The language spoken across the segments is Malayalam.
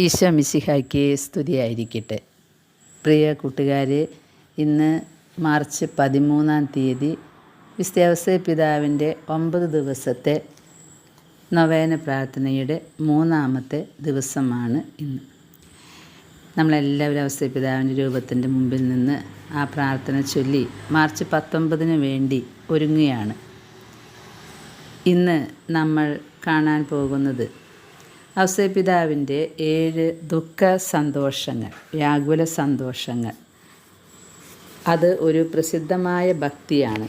ഈശോ മിശിഹായ്ക്ക് സ്തുതിയായിരിക്കട്ടെ. പ്രിയ കൂട്ടുകാരെ ഇന്ന് മാർച്ച് പതിമൂന്നാം തീയതി വിസ്ത്യാവസ പിതാവിന്റെ ഒമ്പത് ദിവസത്തെ നവേന പ്രാർത്ഥനയുടെ മൂന്നാമത്തെ ദിവസമാണ് ഇന്ന്. നമ്മളെല്ലാവരും അവസ്ഥ പിതാവിന്റെ രൂപത്തിന്റെ മുമ്പിൽ നിന്ന് ആ പ്രാർത്ഥന ചൊല്ലി മാർച്ച് പത്തൊമ്പതിന് വേണ്ടി ഒരുങ്ങുകയാണ്. ഇന്ന് നമ്മൾ കാണാൻ പോകുന്നത് ഔസേപിതാവിന്റെ ഏഴ് ദുഃഖ സന്തോഷങ്ങൾ വ്യാകുല സന്തോഷങ്ങൾ അത് ഒരു പ്രസിദ്ധമായ ഭക്തിയാണ്.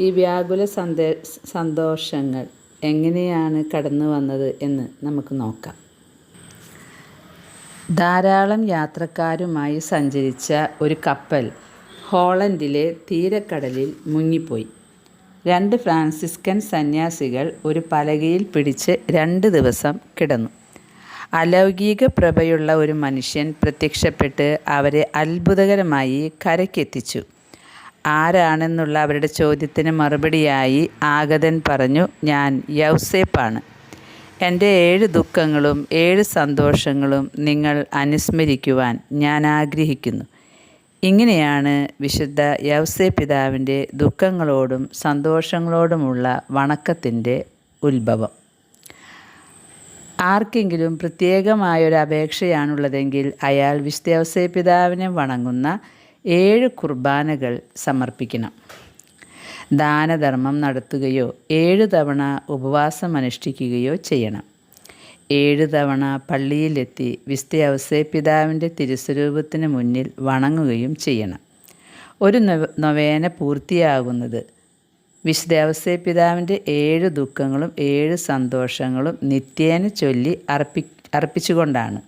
ഈ വ്യാകുല സന്ദേ സന്തോഷങ്ങൾ എങ്ങനെയാണ് കടന്നു വന്നത് എന്ന് നമുക്ക് നോക്കാം. ധാരാളം യാത്രക്കാരുമായി സഞ്ചരിച്ച ഒരു കപ്പൽ ഹോളണ്ടിലെ തീരക്കടലിൽ മുങ്ങിപ്പോയി. രണ്ട് ഫ്രാൻസിസ്കൻ സന്യാസികൾ ഒരു പലകയിൽ പിടിച്ച് രണ്ട് ദിവസം കിടന്നു. അലൗകിക പ്രഭയുള്ള ഒരു മനുഷ്യൻ പ്രത്യക്ഷപ്പെട്ട് അവരെ അത്ഭുതകരമായി കരയ്ക്കെത്തിച്ചു. ആരാണെന്നുള്ള അവരുടെ ചോദ്യത്തിന് മറുപടിയായി ആഗതൻ പറഞ്ഞു ഞാൻ യൗസേപ്പാണ്. എന്റെ ഏഴ് ദുഃഖങ്ങളും ഏഴ് സന്തോഷങ്ങളും നിങ്ങൾ അനുസ്മരിക്കുവാൻ ഞാൻ ആഗ്രഹിക്കുന്നു. ഇങ്ങനെയാണ് വിശുദ്ധ യവസെ പിതാവിന്റെ ദുഃഖങ്ങളോടും സന്തോഷങ്ങളോടുമുള്ള വണക്കത്തിന്റെ ഉത്ഭവം. ആർക്കെങ്കിലും പ്രത്യേകമായൊരു അപേക്ഷയാണുള്ളതെങ്കിൽ അയാൾ വിശുദ്ധ പിതാവിനെ വണങ്ങുന്ന ഏഴ് കുർബാനകൾ സമർപ്പിക്കണം. ദാനധർമ്മം നടത്തുകയോ ഏഴ് തവണ ഉപവാസം അനുഷ്ഠിക്കുകയോ ചെയ്യണം. ഏഴ് തവണ പള്ളിയിലെത്തി വിസ്തയവസേ പിതാവിന്റെ തിരുസ്വരൂപത്തിന് മുന്നിൽ വണങ്ങുകയും ചെയ്യണം. ഒരു നൊവേന പൂർത്തിയാകുന്നത് വിശുദ്ധവസേ പിതാവിന്റെ ഏഴ് ദുഃഖങ്ങളും ഏഴ് സന്തോഷങ്ങളും നിത്യേന ചൊല്ലി അർപ്പി അർപ്പിച്ചുകൊണ്ടാണ്.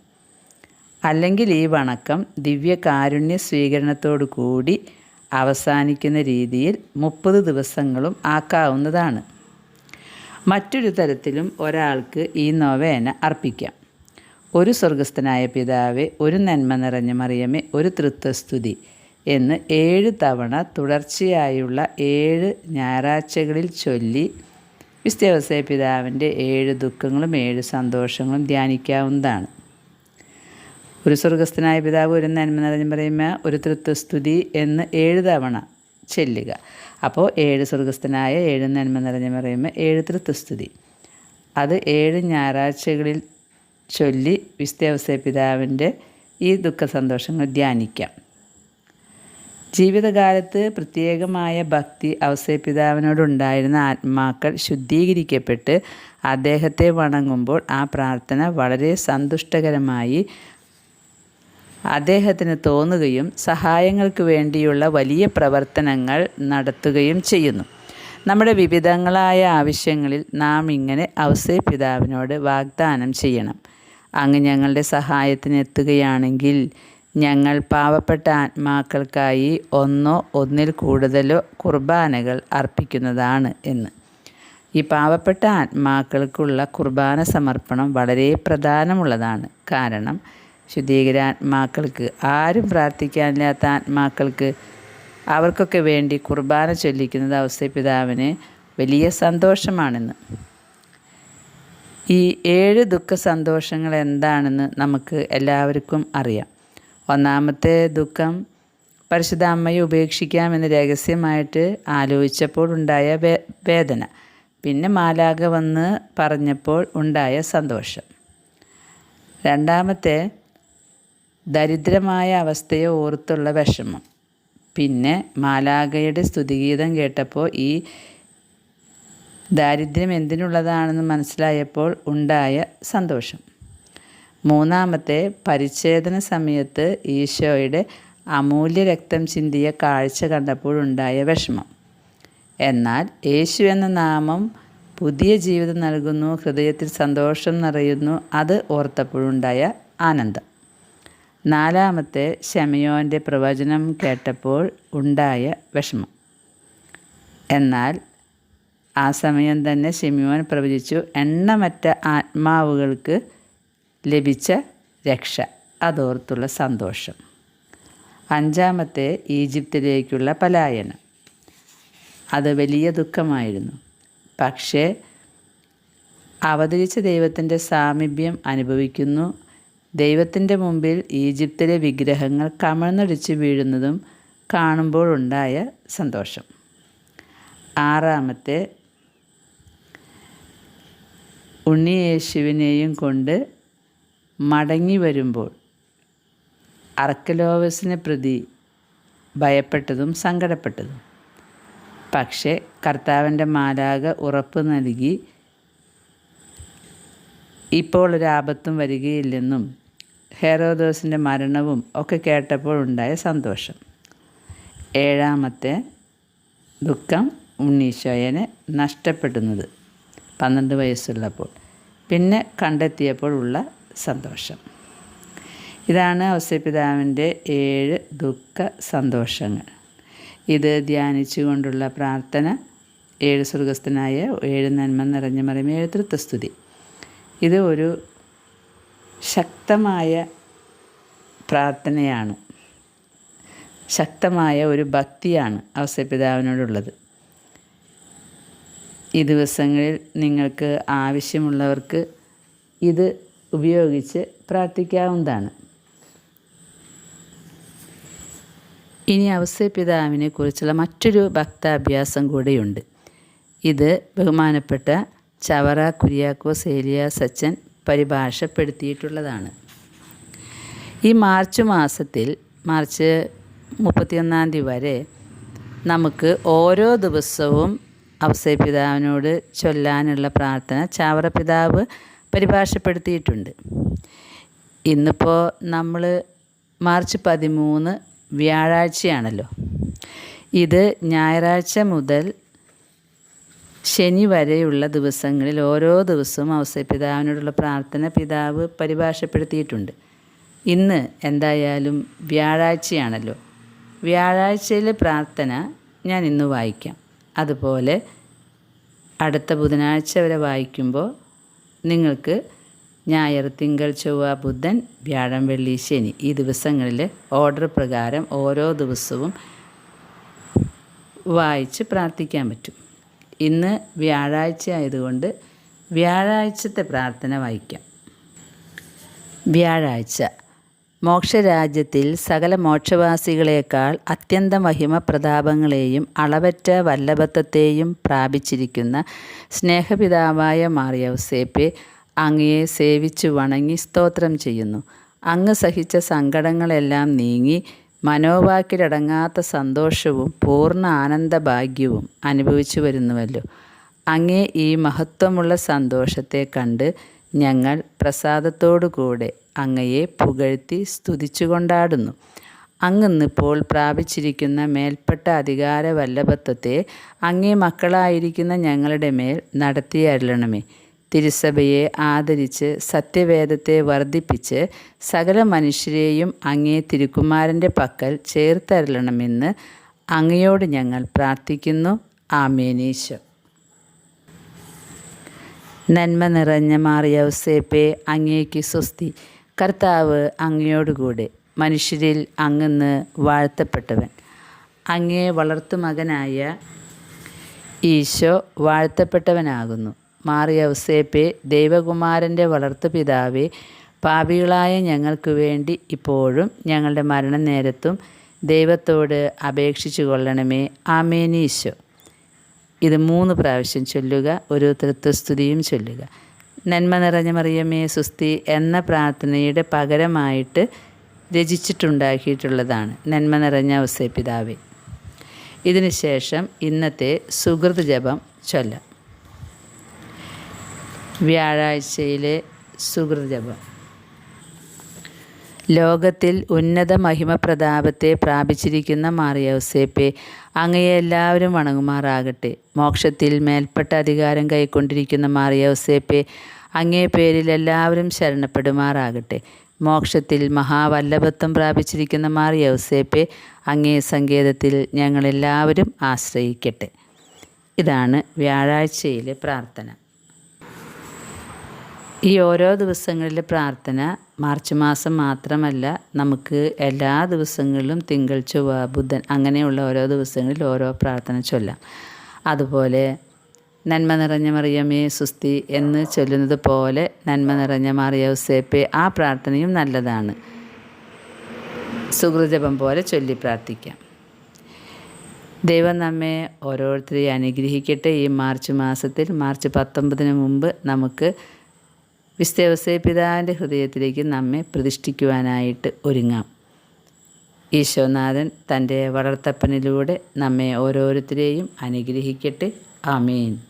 അല്ലെങ്കിൽ ഈ വണക്കം ദിവ്യകാരുണ്യ സ്വീകരണത്തോടു കൂടി അവസാനിക്കുന്ന രീതിയിൽ മുപ്പത് ദിവസങ്ങളും ആക്കാവുന്നതാണ്. മറ്റൊരു തരത്തിലും ഒരാൾക്ക് ഈ നോവേന അർപ്പിക്കാം. ഒരു സ്വർഗസ്ഥനായ പിതാവെ ഒരു നന്മ നിറഞ്ഞ മറിയമേ ഒരു തൃത്വസ്തുതി എന്ന് ഏഴ് തവണ തുടർച്ചയായുള്ള ഏഴ് ഞായറാഴ്ചകളിൽ ചൊല്ലി വിസ്തവസയ പിതാവിന്റെ ഏഴ് ദുഃഖങ്ങളും ഏഴ് സന്തോഷങ്ങളും ധ്യാനിക്കാവുന്നതാണ്. ഒരു സ്വർഗസ്ഥനായ പിതാവ് ഒരു നന്മ നിറഞ്ഞ പറയുമ്പോൾ ഒരു തൃത്വസ്തുതി എന്ന് ഏഴ് തവണ ചെല്ലുക. അപ്പോൾ ഏഴ് സ്വർഗസ്ഥനായ ഏഴ് നന്മ നിറഞ്ഞ പറയുമ്പോൾ ഏഴ് തൃത്വസ്തുതി. അത് ഏഴ് ഞായറാഴ്ചകളിൽ ചൊല്ലി വിസ്തവസ പിതാവിന്റെ ഈ ദുഃഖ സന്തോഷങ്ങൾ ധ്യാനിക്കാം. ജീവിതകാലത്ത് പ്രത്യേകമായ ഭക്തി അവസരപിതാവിനോടുണ്ടായിരുന്ന ആത്മാക്കൾ ശുദ്ധീകരിക്കപ്പെട്ട് അദ്ദേഹത്തെ വണങ്ങുമ്പോൾ ആ പ്രാർത്ഥന വളരെ സന്തുഷ്ടകരമായി അദ്ദേഹത്തിന് തോന്നുകയും സഹായങ്ങൾക്ക് വേണ്ടിയുള്ള വലിയ പ്രവർത്തനങ്ങൾ നടത്തുകയും ചെയ്യുന്നു. നമ്മുടെ വിവിധങ്ങളായ ആവശ്യങ്ങളിൽ നാം ഇങ്ങനെ ഔസേ പിതാവിനോട് വാഗ്ദാനം ചെയ്യണം. അങ്ങ് ഞങ്ങളുടെ സഹായത്തിന് എത്തുകയാണെങ്കിൽ ഞങ്ങൾ പാവപ്പെട്ട ആത്മാക്കൾക്കായി ഒന്നോ ഒന്നിൽ കൂടുതലോ കുർബാനകൾ അർപ്പിക്കുന്നതാണ് എന്ന്. ഈ പാവപ്പെട്ട ആത്മാക്കൾക്കുള്ള കുർബാന സമർപ്പണം വളരെ പ്രധാനമുള്ളതാണ്. കാരണം ശുദ്ധീകരാത്മാക്കൾക്ക് ആരും പ്രാർത്ഥിക്കാനില്ലാത്ത ആത്മാക്കൾക്ക് അവർക്കൊക്കെ വേണ്ടി കുർബാന ചൊല്ലിക്കുന്നത് ഔസപിതാവിന് വലിയ സന്തോഷമാണെന്ന്. ഈ ഏഴ് ദുഃഖ സന്തോഷങ്ങൾ എന്താണെന്ന് നമുക്ക് എല്ലാവർക്കും അറിയാം. ഒന്നാമത്തെ ദുഃഖം പരിശുദ്ധ അമ്മയെ ഉപേക്ഷിക്കാമെന്ന് രഹസ്യമായിട്ട് ആലോചിച്ചപ്പോൾ ഉണ്ടായ വേദന. പിന്നെ മാലാഖ വന്ന് പറഞ്ഞപ്പോൾ ഉണ്ടായ സന്തോഷം. രണ്ടാമത്തെ ദരിദ്രമായ അവസ്ഥയെ ഓർത്തുള്ള വിഷമം. പിന്നെ മാലാഖയുടെ സ്തുതിഗീതം കേട്ടപ്പോൾ ഈ ദാരിദ്ര്യം എന്തിനുള്ളതാണെന്ന് മനസ്സിലായപ്പോൾ ഉണ്ടായ സന്തോഷം. മൂന്നാമത്തെ പരിച്ഛേദന സമയത്ത് ഈശോയുടെ അമൂല്യ രക്തം ചിന്തിയ കാഴ്ച കണ്ടപ്പോഴുണ്ടായ വിഷമം. എന്നാൽ യേശു എന്ന നാമം പുതിയ ജീവിതം നൽകുന്നു ഹൃദയത്തിൽ സന്തോഷം നിറയുന്നു അത് ഓർത്തപ്പോഴുണ്ടായ ആനന്ദം. നാലാമത്തെ ഷമയോന്റെ പ്രവചനം കേട്ടപ്പോൾ ഉണ്ടായ വിഷമം. എന്നാൽ ആ സമയം തന്നെ ഷെമിയോൻ പ്രവചിച്ചു എണ്ണമറ്റ ആത്മാവുകൾക്ക് ലഭിച്ച രക്ഷ അതോർത്തുള്ള സന്തോഷം. അഞ്ചാമത്തെ ഈജിപ്തിലേക്കുള്ള പലായനം. അത് വലിയ ദുഃഖമായിരുന്നു. പക്ഷേ അവതരിച്ച ദൈവത്തിന്റെ സാമീപ്യം അനുഭവിക്കുന്നു. ദൈവത്തിന്റെ മുമ്പിൽ ഈജിപ്തിലെ വിഗ്രഹങ്ങൾ കമഴ്ന്നടിച്ച് വീഴുന്നതും കാണുമ്പോഴുണ്ടായ സന്തോഷം. ആറാമത്തെ ഉണ്ണിയേശുവിനെയും കൊണ്ട് മടങ്ങി വരുമ്പോൾ അർക്കലോവസിനെ പ്രതി ഭയപ്പെട്ടതും സങ്കടപ്പെട്ടതും. പക്ഷേ കർത്താവിന്റെ മാലാക ഉറപ്പ് നൽകി ഇപ്പോൾ ഒരാപത്തും വരികയില്ലെന്നും ഹെറോദോസിന്റെ മരണവും ഒക്കെ കേട്ടപ്പോൾ ഉണ്ടായ സന്തോഷം. ഏഴാമത്തെ ദുഃഖം ഉണ്ണീശോയനെ നഷ്ടപ്പെടുന്നത്. പന്ത്രണ്ട് വയസ്സുള്ളപ്പോൾ. പിന്നെ കണ്ടെത്തിയപ്പോഴുള്ള സന്തോഷം. ഇതാണ് ഔസ്യപിതാവിന്റെ ഏഴ് ദുഃഖ സന്തോഷങ്ങൾ. ഇത് ധ്യാനിച്ചുകൊണ്ടുള്ള പ്രാർത്ഥന ഏഴ് സ്വർഗസ്ഥനായ ഏഴ് നന്മ നിറഞ്ഞ മറിമ ഏഴ് തൃത്വസ്തുതി. ഇത് ഒരു ശക്തമായ പ്രാർത്ഥനയാണ്. ശക്തമായ ഒരു ഭക്തിയാണ് അവസരപിതാവിനോടുള്ളത്. ഈ ദിവസങ്ങളിൽ നിങ്ങൾക്ക് ആവശ്യമുള്ളവർക്ക് ഇത് ഉപയോഗിച്ച് പ്രാർത്ഥിക്കാവുന്നതാണ്. ഇനി അവസരപിതാവിനെ കുറിച്ചുള്ള മറ്റൊരു ഭക്താഭ്യാസം കൂടെയുണ്ട്. ഇത് ബഹുമാനപ്പെട്ട ചവറ കുര്യാക്കോസ് ഏലിയ സച്ചൻ പരിഭാഷപ്പെടുത്തിയിട്ടുള്ളതാണ്. ഈ മാർച്ച് മാസത്തിൽ മാർച്ച് മുപ്പത്തിയൊന്നാം തീയതി വരെ നമുക്ക് ഓരോ ദിവസവും അവസരപിതാവിനോട് ചൊല്ലാനുള്ള പ്രാർത്ഥന ചാവറ പിതാവ് പരിഭാഷപ്പെടുത്തിയിട്ടുണ്ട്. ഇന്നിപ്പോൾ നമ്മൾ മാർച്ച് പതിമൂന്ന് വ്യാഴാഴ്ചയാണല്ലോ. ഇത് ഞായറാഴ്ച മുതൽ ശനി വരെയുള്ള ദിവസങ്ങളിൽ ഓരോ ദിവസവും അവസരപിതാവിനോടുള്ള പ്രാർത്ഥന പിതാവ് പരിഭാഷപ്പെടുത്തിയിട്ടുണ്ട്. ഇന്ന് എന്തായാലും വ്യാഴാഴ്ചയാണല്ലോ. വ്യാഴാഴ്ചയിലെ പ്രാർത്ഥന ഞാൻ ഇന്ന് വായിക്കാം. അതുപോലെ അടുത്ത ബുധനാഴ്ച വരെ വായിക്കുമ്പോൾ നിങ്ങൾക്ക് ഞായർ തിങ്കൾ ചൊവ്വ ബുധൻ വ്യാഴം വെള്ളി ശനി ഈ ദിവസങ്ങളിൽ ഓർഡർ പ്രകാരം ഓരോ ദിവസവും വായിച്ച് പ്രാർത്ഥിക്കാൻ പറ്റും. ഇന്ന് വ്യാഴാഴ്ച ആയതുകൊണ്ട് വ്യാഴാഴ്ചത്തെ പ്രാർത്ഥന വായിക്കാം. വ്യാഴാഴ്ച. മോക്ഷരാജ്യത്തിൽ സകല മോക്ഷവാസികളേക്കാൾ അത്യന്തം മഹിമ പ്രതാപങ്ങളെയും അളവറ്റ വല്ലഭത്വത്തെയും പ്രാപിച്ചിരിക്കുന്ന സ്നേഹപിതാവായ മാറിയവസേപ്പെ അങ്ങയെ സേവിച്ചു വണങ്ങി സ്തോത്രം ചെയ്യുന്നു. അങ്ങ് സഹിച്ച സങ്കടങ്ങളെല്ലാം നീങ്ങി മനോവാക്കിലടങ്ങാത്ത സന്തോഷവും പൂർണ ആനന്ദഭാഗ്യവും അനുഭവിച്ചു വരുന്നുവല്ലോ. അങ്ങേ ഈ മഹത്വമുള്ള സന്തോഷത്തെ കണ്ട് ഞങ്ങൾ പ്രസാദത്തോടുകൂടെ അങ്ങയെ പുകഴ്ത്തി സ്തുതിച്ചു കൊണ്ടാടുന്നു അങ്ങിന്നിപ്പോൾ പ്രാപിച്ചിരിക്കുന്ന മേൽപ്പെട്ട അധികാര വല്ലഭത്വത്തെ അങ്ങേ മക്കളായിരിക്കുന്ന ഞങ്ങളുടെ മേൽ നടത്തിയരുളണമേ. തിരുസഭയെ ആദരിച്ച് സത്യവേദത്തെ വർദ്ധിപ്പിച്ച് സകല മനുഷ്യരെയും അങ്ങേ തിരുക്കുമാരന്റെ പക്കൽ ചേർത്തരളണമെന്ന് അങ്ങയോട് ഞങ്ങൾ പ്രാർത്ഥിക്കുന്നു. ആമേനീശോ നന്മ നിറഞ്ഞ മാറിയ ഉസേപ്പേ അങ്ങേക്ക് സ്വസ്തി. കർത്താവ് അങ്ങയോടുകൂടെ മനുഷ്യരിൽ അങ്ങെന്ന് വാഴ്ത്തപ്പെട്ടവൻ. അങ്ങേ വളർത്തുമകനായ ഈശോ വാഴ്ത്തപ്പെട്ടവനാകുന്നു. മാറിയൗസേപ്പെ ദൈവകുമാരന്റെ വളർത്തുപിതാവെ പാപികളായ ഞങ്ങൾക്ക് വേണ്ടി ഇപ്പോഴും ഞങ്ങളുടെ മരണനേരത്തും ദൈവത്തോട് അപേക്ഷിച്ചു കൊള്ളണമേ. ആമേനീശോ ഇത് മൂന്ന് പ്രാവശ്യം ചൊല്ലുക ഒരു തൃത്വസ്തുതിയും ചൊല്ലുക. നന്മ നിറഞ്ഞ മറിയമേ സുസ്തി എന്ന പ്രാർത്ഥനയുടെ പകരമായിട്ട് രചിച്ചിട്ടുണ്ടാക്കിയിട്ടുള്ളതാണ് നന്മ നിറഞ്ഞ അവസരപിതാവേ പിതാവേ. ശേഷം ഇന്നത്തെ സുഹൃത് ജപം ചൊല്ലാം. വ്യാഴാഴ്ചയിലെ സുഹൃജപം ലോകത്തിൽ ഉന്നത മഹിമ പ്രതാപത്തെ പ്രാപിച്ചിരിക്കുന്ന മാറിയൗസേപ്പെ അങ്ങയെ എല്ലാവരും വണങ്ങുമാറാകട്ടെ. മോക്ഷത്തിൽ മേൽപ്പെട്ട അധികാരം കൈക്കൊണ്ടിരിക്കുന്ന മാറിയൗസേപ്പെ അങ്ങേ പേരിൽ എല്ലാവരും ശരണപ്പെടുമാറാകട്ടെ. മോക്ഷത്തിൽ മഹാവല്ലഭത്വം പ്രാപിച്ചിരിക്കുന്ന മാറിയൗസേപ്പെ അങ്ങേ സങ്കേതത്തിൽ ഞങ്ങളെല്ലാവരും ആശ്രയിക്കട്ടെ. ഇതാണ് വ്യാഴാഴ്ചയിലെ പ്രാർത്ഥന. ഈ ഓരോ ദിവസങ്ങളിലെ പ്രാർത്ഥന മാർച്ച് മാസം മാത്രമല്ല നമുക്ക് എല്ലാ ദിവസങ്ങളിലും തിങ്കൾ ചൊവ്വ ബുധൻ അങ്ങനെയുള്ള ഓരോ ദിവസങ്ങളിൽ ഓരോ പ്രാർത്ഥന ചൊല്ലാം. അതുപോലെ നന്മ നിറഞ്ഞ മറിയമേ സുസ്തി എന്ന് ചൊല്ലുന്നത് പോലെ നന്മ നിറഞ്ഞ മറിയൗസേപ്പെ ആ പ്രാർത്ഥനയും നല്ലതാണ്. സുഹൃജപം പോലെ ചൊല്ലി പ്രാർത്ഥിക്കാം. ദൈവം നമ്മെ ഓരോരുത്തരെയും അനുഗ്രഹിക്കട്ടെ. ഈ മാർച്ച് മാസത്തിൽ മാർച്ച് പത്തൊമ്പതിന് മുമ്പ് നമുക്ക് വിസ്തവസേ പിതാവിന്റെ ഹൃദയത്തിലേക്ക് നമ്മെ പ്രതിഷ്ഠിക്കുവാനായിട്ട് ഒരുങ്ങാം. ഈശോനാഥൻ തന്റെ വളർത്തപ്പനിലൂടെ നമ്മെ ഓരോരുത്തരെയും അനുഗ്രഹിക്കട്ടെ. ആമീൻ.